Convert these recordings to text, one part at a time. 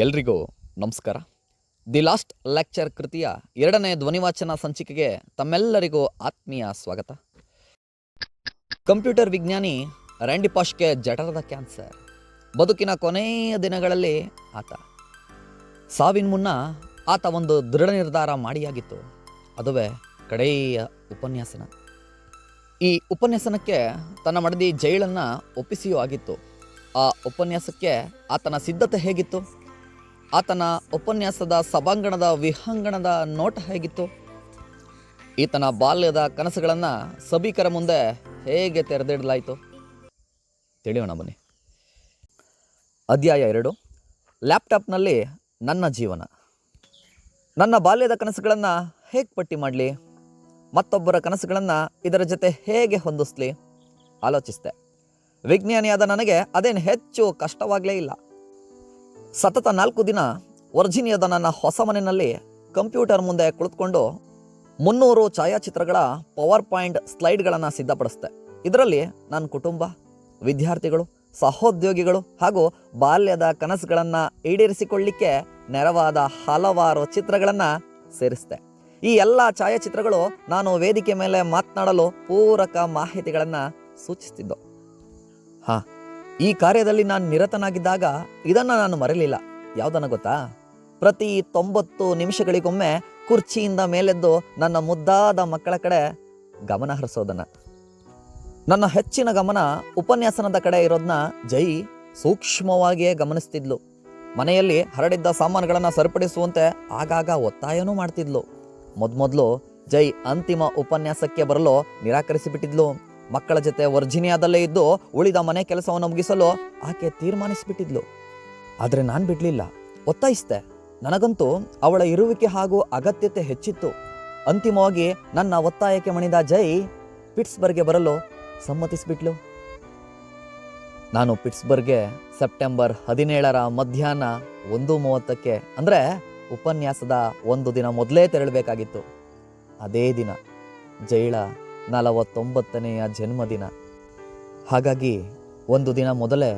ಎಲ್ರಿಗೂ ನಮಸ್ಕಾರ. The last lecture ಕೃತಿಯ ಎರಡನೇ ಧ್ವನಿವಾಚನ ಸಂಚಿಕೆಗೆ ತಮ್ಮೆಲ್ಲರಿಗೂ ಆತ್ಮೀಯ ಸ್ವಾಗತ. ಕಂಪ್ಯೂಟರ್ ವಿಜ್ಞಾನಿ ರ್ಯಾಂಡಿ ಪಾಶ್ಗೆ ಜಠರದ ಕ್ಯಾನ್ಸರ್. ಬದುಕಿನ ಕೊನೆಯ ದಿನಗಳಲ್ಲಿ ಆತ. ಸಾವಿನ ಮುನ್ನ ಆತ ಒಂದು ದೃಢ ನಿರ್ಧಾರ ಮಾಡಿಯಾಗಿತ್ತು. ಅದುವೇ ಕಡೆಯ ಉಪನ್ಯಾಸನ. ಈ ಉಪನ್ಯಾಸನಕ್ಕೆ ತನ್ನ ಮಡದಿ ಜೈಳನ್ನು ಒಪ್ಪಿಸಿಯೂ ಆಗಿತ್ತು. ಆ ಉಪನ್ಯಾಸಕ್ಕೆ ಆತನ ಸಿದ್ಧತೆ ಹೇಗಿತ್ತು? ಆತನ ಉಪನ್ಯಾಸದ ಸಭಾಂಗಣದ ವಿಹಂಗಣದ ನೋಟ ಹೇಗಿತ್ತು? ಈತನ ಬಾಲ್ಯದ ಕನಸುಗಳನ್ನು ಸಭಿಕರ ಮುಂದೆ ಹೇಗೆ ತೆರೆದಿಡಲಾಯಿತು? ತಿಳಿಯೋಣ ಬನ್ನಿ. ಅಧ್ಯಾಯ ಎರಡು. ಲ್ಯಾಪ್ಟಾಪ್ನಲ್ಲಿ ನನ್ನ ಜೀವನ. ನನ್ನ ಬಾಲ್ಯದ ಕನಸುಗಳನ್ನು ಹೇಗೆ ಪಟ್ಟಿ ಮಾಡಲಿ? ಮತ್ತೊಬ್ಬರ ಕನಸುಗಳನ್ನು ಇದರ ಜೊತೆ ಹೇಗೆ ಹೊಂದಿಸ್ಲಿ? ಆಲೋಚಿಸಿದೆ. ವಿಜ್ಞಾನಿಯಾದ ನನಗೆ ಅದೇನು ಹೆಚ್ಚು ಕಷ್ಟವಾಗಲೇ ಇಲ್ಲ. ಸತತ ನಾಲ್ಕು ದಿನ ವರ್ಜಿನಿಯಾದ ನನ್ನ ಹೊಸ ಮನೆಯಲ್ಲಿ ಕಂಪ್ಯೂಟರ್ ಮುಂದೆ ಕುಳಿತುಕೊಂಡು ಮುನ್ನೂರು ಛಾಯಾಚಿತ್ರಗಳ ಪವರ್ ಪಾಯಿಂಟ್ ಸ್ಲೈಡ್ಗಳನ್ನು ಸಿದ್ಧಪಡಿಸಿದೆ ಇದರಲ್ಲಿ ನನ್ನ ಕುಟುಂಬ, ವಿದ್ಯಾರ್ಥಿಗಳು, ಸಹೋದ್ಯೋಗಿಗಳು ಹಾಗೂ ಬಾಲ್ಯದ ಕನಸುಗಳನ್ನು ಈಡೇರಿಸಿಕೊಳ್ಳಿಕ್ಕೆ ನೆರವಾದ ಹಲವಾರು ಚಿತ್ರಗಳನ್ನು ಸೇರಿಸಿದೆ ಈ ಎಲ್ಲ ಛಾಯಾಚಿತ್ರಗಳು ನಾನು ವೇದಿಕೆ ಮೇಲೆ ಮಾತನಾಡಲು ಪೂರಕ ಮಾಹಿತಿಗಳನ್ನು ಸೂಚಿಸ್ತಿದ್ದವು. ಹಾ ಈ ಕಾರ್ಯದಲ್ಲಿ ನಾನು ನಿರತನಾಗಿದ್ದಾಗ ಇದನ್ನು ನಾನು ಮರೆಯಲಿಲ್ಲ. ಯಾವುದನ್ನು ಗೊತ್ತಾ? ಪ್ರತಿ ತೊಂಬತ್ತು ನಿಮಿಷಗಳಿಗೊಮ್ಮೆ ಕುರ್ಚಿಯಿಂದ ಮೇಲೆದ್ದು ನನ್ನ ಮುದ್ದಾದ ಮಕ್ಕಳ ಕಡೆ ಗಮನ ಹರಿಸೋದನ್ನು. ನನ್ನ ಹೆಚ್ಚಿನ ಗಮನ ಉಪನ್ಯಾಸನದ ಕಡೆ ಇರೋದನ್ನ ಜೈ ಸೂಕ್ಷ್ಮವಾಗಿಯೇ ಗಮನಿಸ್ತಿದ್ಲು. ಮನೆಯಲ್ಲಿ ಹರಡಿದ್ದ ಸಾಮಾನುಗಳನ್ನು ಸರಿಪಡಿಸುವಂತೆ ಆಗಾಗ ಒತ್ತಾಯನೂ ಮಾಡ್ತಿದ್ಲು. ಮೊದಮೊದಲು ಜೈ ಅಂತಿಮ ಉಪನ್ಯಾಸಕ್ಕೆ ಬರಲು ನಿರಾಕರಿಸಿಬಿಟ್ಟಿದ್ಲು. ಮಕ್ಕಳ ಜೊತೆ ವರ್ಜಿನಿಯಾದಲ್ಲೇ ಇದ್ದು ಉಳಿದ ಮನೆ ಕೆಲಸವನ್ನು ಮುಗಿಸಲು ಆಕೆ ತೀರ್ಮಾನಿಸಿಬಿಟ್ಟಿದ್ಲು. ಆದರೆ ನಾನು ಬಿಡಲಿಲ್ಲ. ಒತ್ತಾಯಿಸ್ದೆ. ನನಗಂತೂ ಅವಳ ಇರುವಿಕೆ ಹಾಗೂ ಅಗತ್ಯತೆ ಹೆಚ್ಚಿತ್ತು. ಅಂತಿಮವಾಗಿ ನನ್ನ ಒತ್ತಾಯಕ್ಕೆ ಮಣಿದ ಜೈ ಪಿಟ್ಸ್ಬರ್ಗ್ಗೆ ಬರಲು ಸಮ್ಮತಿಸಿಬಿಟ್ಲು. ನಾನು ಪಿಟ್ಸ್ಬರ್ಗ್ಗೆ ಸೆಪ್ಟೆಂಬರ್ ಹದಿನೇಳರ ಮಧ್ಯಾಹ್ನ ಒಂದು ಮೂವತ್ತಕ್ಕೆ, ಅಂದರೆ ಉಪನ್ಯಾಸದ ಒಂದು ದಿನ ಮೊದಲೇ ತೆರಳಬೇಕಾಗಿತ್ತು. ಅದೇ ದಿನ ಜೈಳ ನಲವತ್ತೊಂಬತ್ತನೆಯ ಜನ್ಮದಿನ. ಹಾಗಾಗಿ ಒಂದು ದಿನ ಮೊದಲೇ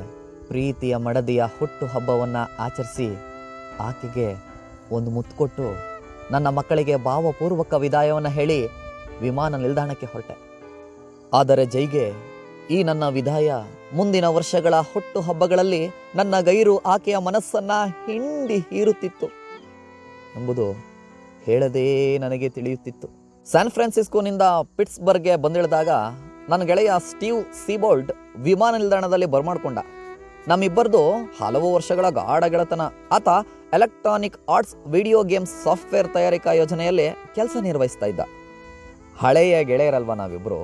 ಪ್ರೀತಿಯ ಮಡದಿಯ ಹುಟ್ಟು ಹಬ್ಬವನ್ನು ಆಚರಿಸಿ ಆಕೆಗೆ ಒಂದು ಮುತ್ತು ಕೊಟ್ಟು ನನ್ನ ಮಕ್ಕಳಿಗೆ ಭಾವಪೂರ್ವಕ ವಿದಾಯವನ್ನು ಹೇಳಿ ವಿಮಾನ ನಿಲ್ದಾಣಕ್ಕೆ ಹೊರಟೆ. ಆದರೆ ಜೈಗೆ ಈ ನನ್ನ ವಿದಾಯ ಮುಂದಿನ ವರ್ಷಗಳ ಹುಟ್ಟು ಹಬ್ಬಗಳಲ್ಲಿ ನನ್ನ ಗೈರು ಆಕೆಯ ಮನಸ್ಸನ್ನ ಹಿಂಡಿ ಹೀರುತ್ತಿತ್ತು ಎಂಬುದು ಹೇಳದೇ ನನಗೆ ತಿಳಿಯುತ್ತಿತ್ತು. ಸ್ಯಾನ್ ಫ್ರಾನ್ಸಿಸ್ಕೋನಿಂದ ಪಿಟ್ಸ್ಬರ್ಗ್ಗೆ ಬಂದಿಳಿದಾಗ ನನ್ನ ಗೆಳೆಯ ಸ್ಟೀವ್ ಸಿಬೋಲ್ಟ್ ವಿಮಾನ ನಿಲ್ದಾಣದಲ್ಲಿ ಬರ್ಮಾಡ್ಕೊಂಡ. ನಮ್ಮಿಬ್ಬರದು ಹಲವು ವರ್ಷಗಳ ಗಾಢ ಗೆಳೆತನ ಆತ Electronic Arts video games software ತಯಾರಿಕಾ ಯೋಜನೆಯಲ್ಲಿ ಕೆಲಸ ನಿರ್ವಹಿಸ್ತಾ ಇದ್ದ. ಹಳೆಯ ಗೆಳೆಯರಲ್ವ ನಾವಿಬ್ಬರು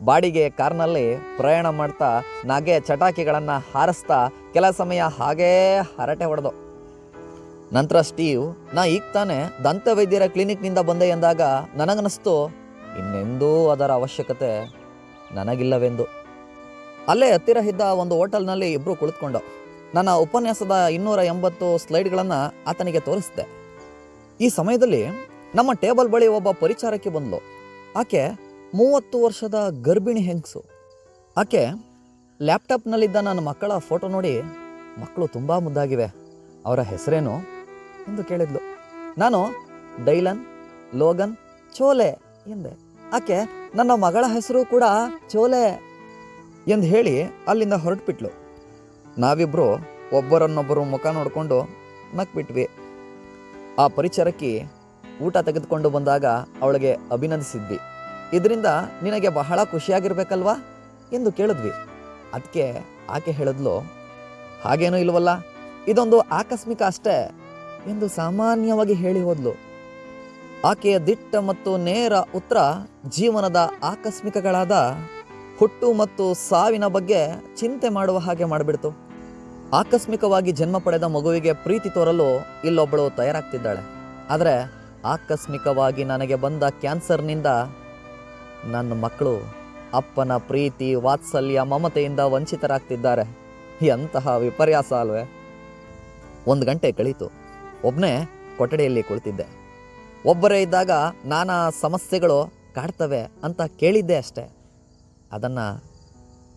ಬಾಡಿಗೆ ಕಾರ್ನಲ್ಲಿ ಪ್ರಯಾಣ ಮಾಡ್ತಾ ನಗೆ ಚಟಾಕಿಗಳನ್ನು ಹಾರಿಸ್ತಾ ಕೆಲ ಸಮಯ ಹಾಗೇ ಹರಟೆ ಹೊಡೆದು ನಂತರ ಸ್ಟೀವ್, ನಾ ಈಗ ತಾನೇ ದಂತವೈದ್ಯರ ಕ್ಲಿನಿಕ್ನಿಂದ ಬಂದೆ ಎಂದಾಗ ನನಗನ್ನಿಸ್ತು, ಇನ್ನೆಂದೂ ಅದರ ಅವಶ್ಯಕತೆ ನನಗಿಲ್ಲವೆಂದು. ಅಲ್ಲೇ ಹತ್ತಿರ ಇದ್ದ ಒಂದು ಹೋಟೆಲ್ನಲ್ಲಿ ಇಬ್ಬರು ಕುಳಿತುಕೊಂಡು ನನ್ನ ಉಪನ್ಯಾಸದ ಇನ್ನೂರ ಎಂಬತ್ತು ಸ್ಲೈಡ್ಗಳನ್ನು ಆತನಿಗೆ ತೋರಿಸಿದೆ. ಈ ಸಮಯದಲ್ಲಿ ನಮ್ಮ ಟೇಬಲ್ ಬಳಿ ಒಬ್ಬ ಪರಿಚಾರಕ್ಕೆ ಬಂದಳು ಆಕೆ ಮೂವತ್ತು ವರ್ಷದ ಗರ್ಭಿಣಿ ಹೆಂಗಸು. ಆಕೆ ಲ್ಯಾಪ್ಟಾಪ್ನಲ್ಲಿದ್ದ ನನ್ನ ಮಕ್ಕಳ ಫೋಟೋ ನೋಡಿ ಮಕ್ಕಳು ತುಂಬ ಮುದ್ದಾಗಿವೆ. ಅವರ ಹೆಸರೇನು? ಎಂದು ಕೇಳಿದ್ಲು. ನಾನು ಡೈಲನ್, ಲೋಗನ್, ಚೋಲೆ ಎಂದೆ. ಆಕೆ ನನ್ನ ಮಗಳ ಹೆಸರು ಕೂಡ ಚೋಲೆ ಎಂದು ಹೇಳಿ ಅಲ್ಲಿಂದ ಹೊರಟ್ಬಿಟ್ಲು. ನಾವಿಬ್ಬರು ಒಬ್ಬರನ್ನೊಬ್ಬರು ಮುಖ ನೋಡಿಕೊಂಡು ನಕ್ಬಿಟ್ವಿ. ಆ ಪರಿಚರಕ್ಕೆ ಊಟ ತೆಗೆದುಕೊಂಡು ಬಂದಾಗ ಅವಳಿಗೆ ಅಭಿನಂದಿಸಿದ್ವಿ. ಇದರಿಂದ ನಿನಗೆ ಬಹಳ ಖುಷಿಯಾಗಿರ್ಬೇಕಲ್ವಾ? ಎಂದು ಕೇಳಿದ್ವಿ. ಅದಕ್ಕೆ ಆಕೆ ಹೇಳಿದ್ಲು, ಹಾಗೇನೂ ಇಲ್ವಲ್ಲ, ಇದೊಂದು ಆಕಸ್ಮಿಕ ಅಷ್ಟೇ. ಎಂದು ಸಾಮಾನ್ಯವಾಗಿ ಹೇಳಿ ಹೋದ್ಲು. ಆಕೆಯ ದಿಟ್ಟ ಮತ್ತು ನೇರ ಉತ್ತರ ಜೀವನದ ಆಕಸ್ಮಿಕಗಳಾದ ಹುಟ್ಟು ಮತ್ತು ಸಾವಿನ ಬಗ್ಗೆ ಚಿಂತೆ ಮಾಡುವ ಹಾಗೆ ಮಾಡಿಬಿಡ್ತು. ಆಕಸ್ಮಿಕವಾಗಿ ಜನ್ಮ ಪಡೆದ ಮಗುವಿಗೆ ಪ್ರೀತಿ ತೋರಲು ಇಲ್ಲೊಬ್ಬಳು ತಯಾರಾಗ್ತಿದ್ದಾಳೆ. ಆದರೆ ಆಕಸ್ಮಿಕವಾಗಿ ನನಗೆ ಬಂದ ಕ್ಯಾನ್ಸರ್ನಿಂದ ನನ್ನ ಮಕ್ಕಳು ಅಪ್ಪನ ಪ್ರೀತಿ, ವಾತ್ಸಲ್ಯ, ಮಮತೆಯಿಂದ ವಂಚಿತರಾಗ್ತಿದ್ದಾರೆ. ಎಂತಹ ವಿಪರ್ಯಾಸ ಅಲ್ವೇ. ಒಂದು ಗಂಟೆ ಕಳೀತು. ಒಬ್ಬನೇ ಕೊಠಡಿಯಲ್ಲಿ ಕುಳಿತಿದ್ದೆ. ಒಬ್ಬರೇ ಇದ್ದಾಗ ನಾನಾ ಸಮಸ್ಯೆಗಳು ಕಾಡ್ತವೆ ಅಂತ ಕೇಳಿದ್ದೆ ಅಷ್ಟೆ. ಅದನ್ನು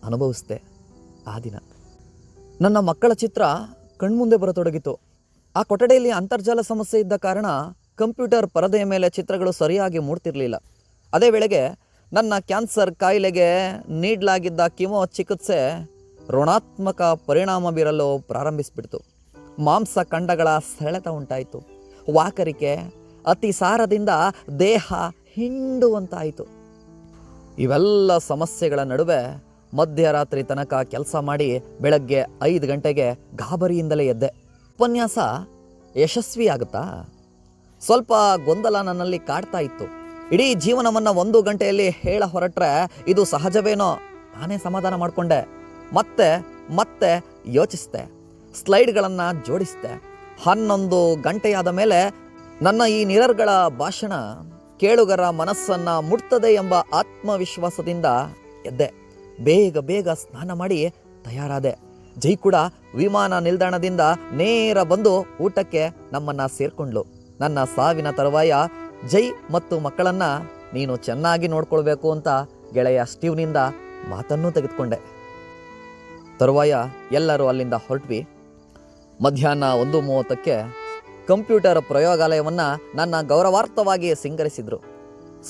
ಅನುಭವಿಸ್ದೆ ಆ ದಿನ. ನನ್ನ ಮಕ್ಕಳ ಚಿತ್ರ ಕಣ್ಮುಂದೆ ಬರತೊಡಗಿತು. ಆ ಕೊಠಡಿಯಲ್ಲಿ ಅಂತರ್ಜಾಲ ಸಮಸ್ಯೆ ಇದ್ದ ಕಾರಣ ಕಂಪ್ಯೂಟರ್ ಪರದೆಯ ಮೇಲೆ ಚಿತ್ರಗಳು ಸರಿಯಾಗಿ ಮೂಡ್ತಿರಲಿಲ್ಲ. ಅದೇ ವೇಳೆಗೆ ನನ್ನ ಕ್ಯಾನ್ಸರ್ ಕಾಯಿಲೆಗೆ ನೀಡಲಾಗಿದ್ದ ಕಿಮೋ ಚಿಕಿತ್ಸೆ ಋಣಾತ್ಮಕ ಪರಿಣಾಮ ಬೀರಲು ಪ್ರಾರಂಭಿಸಿಬಿಡ್ತು. ಮಾಂಸ ಖಂಡಗಳ ಸೆಳೆತ ಉಂಟಾಯಿತು. ವಾಕರಿಕೆ ಅತಿಸಾರದಿಂದ ದೇಹ ಹಿಂಡುವಂತಾಯಿತು. ಇವೆಲ್ಲ ಸಮಸ್ಯೆಗಳ ನಡುವೆ ಮಧ್ಯರಾತ್ರಿ ತನಕ ಕೆಲಸ ಮಾಡಿ ಬೆಳಗ್ಗೆ ಐದು ಗಂಟೆಗೆ ಗಾಬರಿಯಿಂದಲೇ ಎದ್ದೆ. ಉಪನ್ಯಾಸ ಯಶಸ್ವಿಯಾಗುತ್ತಾ? ಸ್ವಲ್ಪ ಗೊಂದಲ ನನ್ನಲ್ಲಿ ಕಾಡ್ತಾ ಇತ್ತು. ಇಡೀ ಜೀವನವನ್ನು ಒಂದು ಗಂಟೆಯಲ್ಲಿ ಹೇಳ ಹೊರಟ್ರೆ ಇದು ಸಹಜವೇನೋ? ನಾನೇ ಸಮಾಧಾನ ಮಾಡಿಕೊಂಡೆ. ಮತ್ತೆ ಮತ್ತೆ ಯೋಚಿಸಿದೆ. ಸ್ಲೈಡ್ಗಳನ್ನು ಜೋಡಿಸಿದೆ. ಹನ್ನೊಂದು ಗಂಟೆಯಾದ ಮೇಲೆ ನನ್ನ ಈ ನಿರರ್ಗಳ ಭಾಷಣ ಕೇಳುಗರ ಮನಸ್ಸನ್ನು ಮುಟ್ತದೆ ಎಂಬ ಆತ್ಮವಿಶ್ವಾಸದಿಂದ ಎದ್ದೆ. ಬೇಗ ಬೇಗ ಸ್ನಾನ ಮಾಡಿ ತಯಾರಾದೆ. ಜೈ ಕೂಡ ವಿಮಾನ ನಿಲ್ದಾಣದಿಂದ ನೇರ ಬಂದು ಊಟಕ್ಕೆ ನಮ್ಮನ್ನ ಸೇರ್ಕೊಂಡ್ಲು. ನನ್ನ ಸಾವಿನ ತರುವಾಯ ಜೈ ಮತ್ತು ಮಕ್ಕಳನ್ನ ನೀನು ಚೆನ್ನಾಗಿ ನೋಡ್ಕೊಳ್ಬೇಕು ಅಂತ ಗೆಳೆಯ ಸ್ಟೀವ್ನಿಂದ ಮಾತನ್ನೂ ತೆಗೆದುಕೊಂಡೆ. ತರುವಾಯ ಎಲ್ಲರೂ ಅಲ್ಲಿಂದ ಹೊರಟ್ವಿ. ಮಧ್ಯಾಹ್ನ ಒಂದು ಮೂವತ್ತಕ್ಕೆ ಕಂಪ್ಯೂಟರ್ ಪ್ರಯೋಗಾಲಯವನ್ನು ನನ್ನ ಗೌರವಾರ್ಥವಾಗಿ ಸಿಂಗರಿಸಿದ್ರು.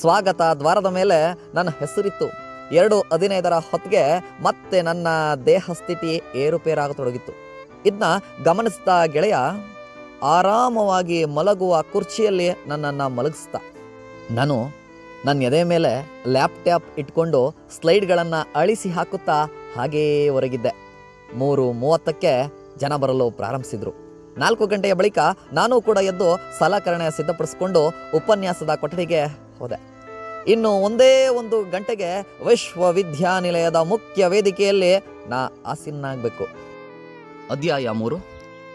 ಸ್ವಾಗತ ದ್ವಾರದ ಮೇಲೆ ನನ್ನ ಹೆಸರಿತ್ತು. ಎರಡು ಹದಿನೈದರ ಹೊತ್ತಿಗೆ ಮತ್ತೆ ನನ್ನ ದೇಹ ಸ್ಥಿತಿ ಏರುಪೇರಾಗತೊಡಗಿತ್ತು. ಇದನ್ನ ಗಮನಿಸಿದ ಗೆಳೆಯ ಆರಾಮವಾಗಿ ಮಲಗುವ ಕುರ್ಚಿಯಲ್ಲಿ ನನ್ನನ್ನು ಮಲಗಿಸ್ದ ನಾನು ನನ್ನ ಎದೆ ಮೇಲೆ ಲ್ಯಾಪ್ಟಾಪ್ ಇಟ್ಕೊಂಡು ಸ್ಲೈಡ್ಗಳನ್ನು ಅಳಿಸಿ ಹಾಕುತ್ತಾ ಹಾಗೇ ಹೊರಗಿದ್ದೆ ಮೂರು ಮೂವತ್ತಕ್ಕೆ ಜನ ಬರಲು ಪ್ರಾರಂಭಿಸಿದ್ರು. ನಾಲ್ಕು ಗಂಟೆಯ ಬಳಿಕ ನಾನು ಕೂಡ ಎದ್ದು ಸಲಕರಣೆ ಸಿದ್ಧಪಡಿಸಿಕೊಂಡು ಉಪನ್ಯಾಸದ ಕೊಠಡಿಗೆ ಹೋದೆ. ಇನ್ನು ಒಂದೇ ಒಂದು ಗಂಟೆಗೆ ವಿಶ್ವವಿದ್ಯಾನಿಲಯದ ಮುಖ್ಯ ವೇದಿಕೆಯಲ್ಲಿ ನಾ ಆಸೀನಾಗಬೇಕು. ಅಧ್ಯಾಯ ಮೂರು,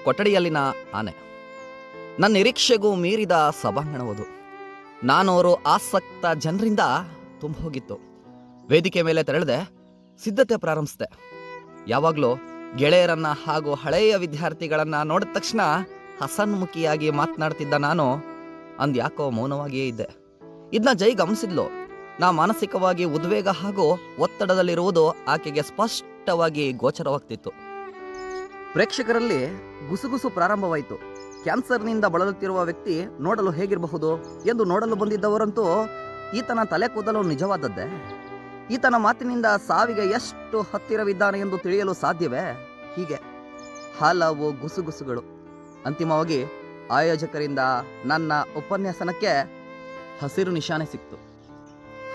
ಕೊಠಡಿಯಲ್ಲಿನ ಆನೆ. ನನ್ನ ನಿರೀಕ್ಷೆಗೂ ಮೀರಿದ ಸಭಾಂಗಣವದು. ನಾನೂರು ಆಸಕ್ತ ಜನರಿಂದ ತುಂಬ ಹೋಗಿತ್ತು ವೇದಿಕೆ ಮೇಲೆ ತೆರಳಿದೆ, ಸಿದ್ಧತೆ ಪ್ರಾರಂಭಿಸಿದೆ. ಯಾವಾಗಲೂ ಗೆಳೆಯರನ್ನ ಹಾಗೂ ಹಳೆಯ ವಿದ್ಯಾರ್ಥಿಗಳನ್ನ ನೋಡಿದ ತಕ್ಷಣ ಹಸನ್ಮುಖಿಯಾಗಿ ಮಾತನಾಡ್ತಿದ್ದ ನಾನು. ಅಂದ್ಯಾಕೋ ಮೌನವಾಗಿಯೇ ಇದ್ದೆ. ಇದನ್ನ ಜೈ ಗಮನಿಸಿದ್ಲು. ನಾ ಮಾನಸಿಕವಾಗಿ ಉದ್ವೇಗ ಹಾಗೂ ಒತ್ತಡದಲ್ಲಿರುವುದು ಆಕೆಗೆ ಸ್ಪಷ್ಟವಾಗಿ ಗೋಚರವಾಗ್ತಿತ್ತು. ಪ್ರೇಕ್ಷಕರಲ್ಲಿ ಗುಸುಗುಸು ಪ್ರಾರಂಭವಾಯಿತು. ಕ್ಯಾನ್ಸರ್ನಿಂದ ಬಳಲುತ್ತಿರುವ ವ್ಯಕ್ತಿ ನೋಡಲು ಹೇಗಿರಬಹುದು? ಎಂದು ನೋಡಲು ಬಂದಿದ್ದವರಂತೂ ಈತನ ತಲೆ ಕೂದಲು ನಿಜವಾದದ್ದೇ? ಈತನ ಮಾತಿನಿಂದ ಸಾವಿಗೆ ಎಷ್ಟು ಹತ್ತಿರವಿದ್ದಾನೆ ಎಂದು ತಿಳಿಯಲು ಸಾಧ್ಯವೇ? ಹೀಗೆ. ಹಲವು ಗುಸುಗುಸುಗಳು. ಅಂತಿಮವಾಗಿ ಆಯೋಜಕರಿಂದ ನನ್ನ ಉಪನ್ಯಾಸನಕ್ಕೆ ಹಸಿರು ನಿಶಾನೆ ಸಿಕ್ತು.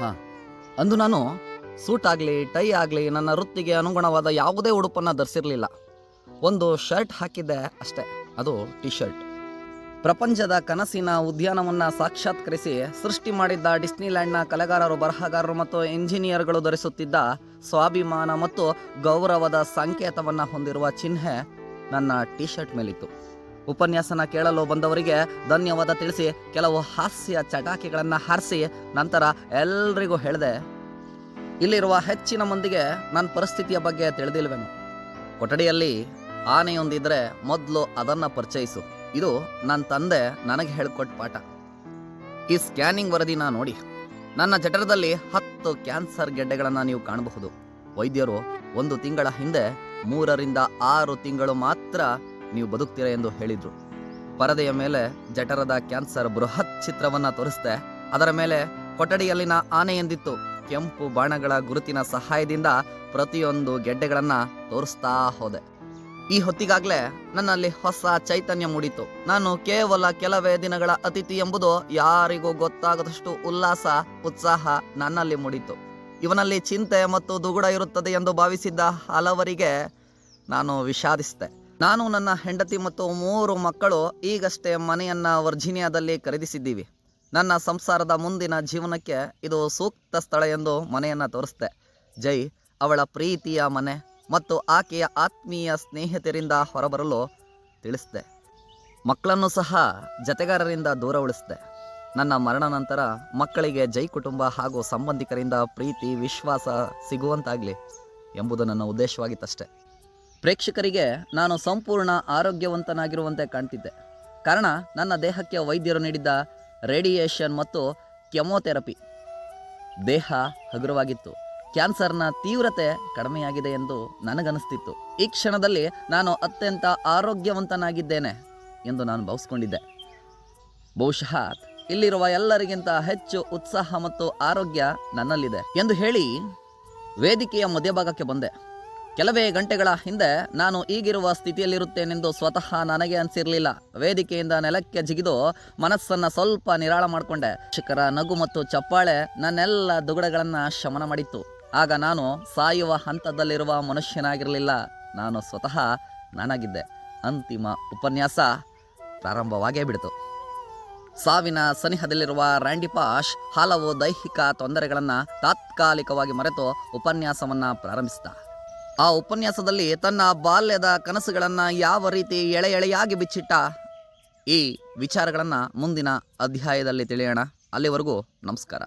ಹಾಂ, ಅಂದು ನಾನು ಸೂಟ್ ಆಗಲಿ, ಟೈ ಆಗಲಿ, ನನ್ನ ವೃತ್ತಿಗೆ ಅನುಗುಣವಾದ ಯಾವುದೇ ಉಡುಪನ್ನು ಧರಿಸಿರಲಿಲ್ಲ. ಒಂದು ಶರ್ಟ್ ಹಾಕಿದ್ದೆ ಅಷ್ಟೇ. ಅದು ಟಿ ಶರ್ಟ್ ಪ್ರಪಂಚದ ಕನಸಿನ ಉದ್ಯಾನವನ್ನು ಸಾಕ್ಷಾತ್ಕರಿಸಿ ಸೃಷ್ಟಿ ಮಾಡಿದ್ದ ಡಿಸ್ನಿಲ್ಯಾಂಡ್ನ ಕಲೆಗಾರರು, ಬರಹಗಾರರು ಮತ್ತು ಇಂಜಿನಿಯರ್ಗಳು ಧರಿಸುತ್ತಿದ್ದ ಸ್ವಾಭಿಮಾನ ಮತ್ತು ಗೌರವದ ಸಂಕೇತವನ್ನು ಹೊಂದಿರುವ ಚಿಹ್ನೆ ನನ್ನ ಟಿ ಶರ್ಟ್ ಮೇಲಿತ್ತು. ಉಪನ್ಯಾಸನ ಕೇಳಲು ಬಂದವರಿಗೆ ಧನ್ಯವಾದ ತಿಳಿಸಿ, ಕೆಲವು ಹಾಸ್ಯ ಚಟಾಕಿಗಳನ್ನು ಹಾರಿಸಿ ನಂತರ ಎಲ್ರಿಗೂ ಹೇಳಿದೆ, ಇಲ್ಲಿರುವ ಹೆಚ್ಚಿನ ಮಂದಿಗೆ ನನ್ನ ಪರಿಸ್ಥಿತಿಯ ಬಗ್ಗೆ ತಿಳಿದಿಲ್ವೇನು? ಕೊಠಡಿಯಲ್ಲಿ ಆನೆಯೊಂದಿದ್ರೆ ಮೊದಲು ಅದನ್ನು ಪರಿಚಯಿಸು. ಇದು ನನ್ನ ತಂದೆ ನನಗೆ ಹೇಳ್ಕೊಟ್ಟ ಪಾಠ. ಈ ಸ್ಕ್ಯಾನಿಂಗ್ ವರದಿನ ನೋಡಿ. ನನ್ನ ಜಠರದಲ್ಲಿ ಹತ್ತು ಕ್ಯಾನ್ಸರ್ ಗೆಡ್ಡೆಗಳನ್ನು ನೀವು ಕಾಣಬಹುದು. ವೈದ್ಯರು ಒಂದು ತಿಂಗಳ ಹಿಂದೆ ಮೂರರಿಂದ ಆರು ತಿಂಗಳು ಮಾತ್ರ ನೀವು ಬದುಕ್ತೀರ ಎಂದು ಹೇಳಿದರು. ಪರದೆಯ ಮೇಲೆ ಜಠರದ ಕ್ಯಾನ್ಸರ್ ಬೃಹತ್ ಚಿತ್ರವನ್ನ ತೋರಿಸ್ದೆ. ಅದರ ಮೇಲೆ ಕೊಠಡಿಯಲ್ಲಿನ ಆನೆ ಎಂದಿತ್ತು. ಕೆಂಪು ಬಾಣಗಳ ಗುರುತಿನ ಸಹಾಯದಿಂದ ಪ್ರತಿಯೊಂದು ಗೆಡ್ಡೆಗಳನ್ನು ತೋರಿಸ್ತಾ ಹೋದೆ. ಈ ಹೊತ್ತಿಗಾಗ್ಲೇ ನನ್ನಲ್ಲಿ ಹೊಸ ಚೈತನ್ಯ ಮೂಡಿತು. ನಾನು ಕೇವಲ ಕೆಲವೇ ದಿನಗಳ ಅತಿಥಿ ಎಂಬುದು ಯಾರಿಗೂ ಗೊತ್ತಾಗದಷ್ಟು ಉಲ್ಲಾಸ, ಉತ್ಸಾಹ ನನ್ನಲ್ಲಿ ಮೂಡಿತು. ಇವನಲ್ಲಿ ಚಿಂತೆ ಮತ್ತು ದುಗುಡ ಇರುತ್ತದೆ ಎಂದು ಭಾವಿಸಿದ್ದ ಹಲವರಿಗೆ ನಾನು ವಿಷಾದಿಸಿದೆ. ನಾನು ನನ್ನ ಹೆಂಡತಿ ಮತ್ತು ಮೂರು ಮಕ್ಕಳು ಈಗಷ್ಟೇ ಮನೆಯನ್ನ ವರ್ಜಿನಿಯಾದಲ್ಲಿ ಖರೀದಿಸಿದ್ದೀವಿ. ನನ್ನ ಸಂಸಾರದ ಮುಂದಿನ ಜೀವನಕ್ಕೆ ಇದು ಸೂಕ್ತ ಸ್ಥಳ ಎಂದು ಮನೆಯನ್ನ ತೋರಿಸ್ದೆ. ಜೈ, ಅವಳ ಪ್ರೀತಿಯ ಮನೆ. ಮತ್ತು ಆಕೆಯ ಆತ್ಮೀಯ ಸ್ನೇಹಿತರಿಂದ ಹೊರಬರಲು ತಿಳಿಸಿದೆ. ಮಕ್ಕಳನ್ನು ಸಹ ಜತೆಗಾರರಿಂದ ದೂರ ಉಳಿಸಿದೆ. ನನ್ನ ಮರಣ ನಂತರ ಮಕ್ಕಳಿಗೆ ಜೈ ಕುಟುಂಬ ಹಾಗೂ ಸಂಬಂಧಿಕರಿಂದ ಪ್ರೀತಿ, ವಿಶ್ವಾಸ ಸಿಗುವಂತಾಗಲಿ ಎಂಬುದು ನನ್ನ ಉದ್ದೇಶವಾಗಿತ್ತಷ್ಟೆ. ಪ್ರೇಕ್ಷಕರಿಗೆ ನಾನು ಸಂಪೂರ್ಣ ಆರೋಗ್ಯವಂತನಾಗಿರುವಂತೆ ಕಾಣ್ತಿದ್ದೆ. ಕಾರಣ, ನನ್ನ ದೇಹಕ್ಕೆ ವೈದ್ಯರು ನೀಡಿದ್ದ ರೇಡಿಯೇಷನ್ ಮತ್ತು ಕೆಮೋಥೆರಪಿ. ದೇಹ ಹಗುರವಾಗಿತ್ತು. ಕ್ಯಾನ್ಸರ್ನ ತೀವ್ರತೆ ಕಡಿಮೆಯಾಗಿದೆ ಎಂದು ನನಗನಿಸ್ತಿತ್ತು ಈ ಕ್ಷಣದಲ್ಲಿ ನಾನು ಅತ್ಯಂತ ಆರೋಗ್ಯವಂತನಾಗಿದ್ದೇನೆ ಎಂದು ನಾನು ಭಾವಿಸ್ಕೊಂಡಿದ್ದೆ. ಬಹುಶಃ ಇಲ್ಲಿರುವ ಎಲ್ಲರಿಗಿಂತ ಹೆಚ್ಚು ಉತ್ಸಾಹ ಮತ್ತು ಆರೋಗ್ಯ ನನ್ನಲ್ಲಿದೆ ಎಂದು ಹೇಳಿ ವೇದಿಕೆಯ ಮಧ್ಯಭಾಗಕ್ಕೆ ಬಂದೆ. ಕೆಲವೇ ಗಂಟೆಗಳ ಹಿಂದೆ ನಾನು ಈಗಿರುವ ಸ್ಥಿತಿಯಲ್ಲಿರುತ್ತೇನೆಂದು ಸ್ವತಃ ನನಗೆ ಅನಿಸಿರಲಿಲ್ಲ. ವೇದಿಕೆಯಿಂದ ನೆಲಕ್ಕೆ ಜಿಗಿದು ಮನಸ್ಸನ್ನು ಸ್ವಲ್ಪ ನಿರಾಳ ಮಾಡಿಕೊಂಡೆ. ಶಿಖರ, ನಗು ಮತ್ತು ಚಪ್ಪಾಳೆ ನನ್ನೆಲ್ಲ ದುಗುಡಗಳನ್ನು ಶಮನ ಮಾಡಿತ್ತು. ಆಗ ನಾನು ಸಾಯುವ ಹಂತದಲ್ಲಿರುವ ಮನುಷ್ಯನಾಗಿರಲಿಲ್ಲ. ನಾನು ಸ್ವತಃ ನಾನಾಗಿದ್ದೆ. ಅಂತಿಮ ಉಪನ್ಯಾಸ ಪ್ರಾರಂಭವಾಗೇ ಬಿಡಿತು. ಸಾವಿನ ಸನಿಹದಲ್ಲಿರುವ ರ್ಯಾಂಡಿ ಪಾಶ್ ಹಲವು ದೈಹಿಕ ತೊಂದರೆಗಳನ್ನು ತಾತ್ಕಾಲಿಕವಾಗಿ ಮರೆತು ಉಪನ್ಯಾಸವನ್ನು ಪ್ರಾರಂಭಿಸಿದ. ಆ ಉಪನ್ಯಾಸದಲ್ಲಿ ತನ್ನ ಬಾಲ್ಯದ ಕನಸುಗಳನ್ನು ಯಾವ ರೀತಿ ಎಳೆ ಎಳೆಯಾಗಿ ಬಿಚ್ಚಿಟ್ಟ ಈ ವಿಚಾರಗಳನ್ನು ಮುಂದಿನ ಅಧ್ಯಾಯದಲ್ಲಿ ತಿಳಿಯೋಣ. ಅಲ್ಲಿವರೆಗೂ ನಮಸ್ಕಾರ.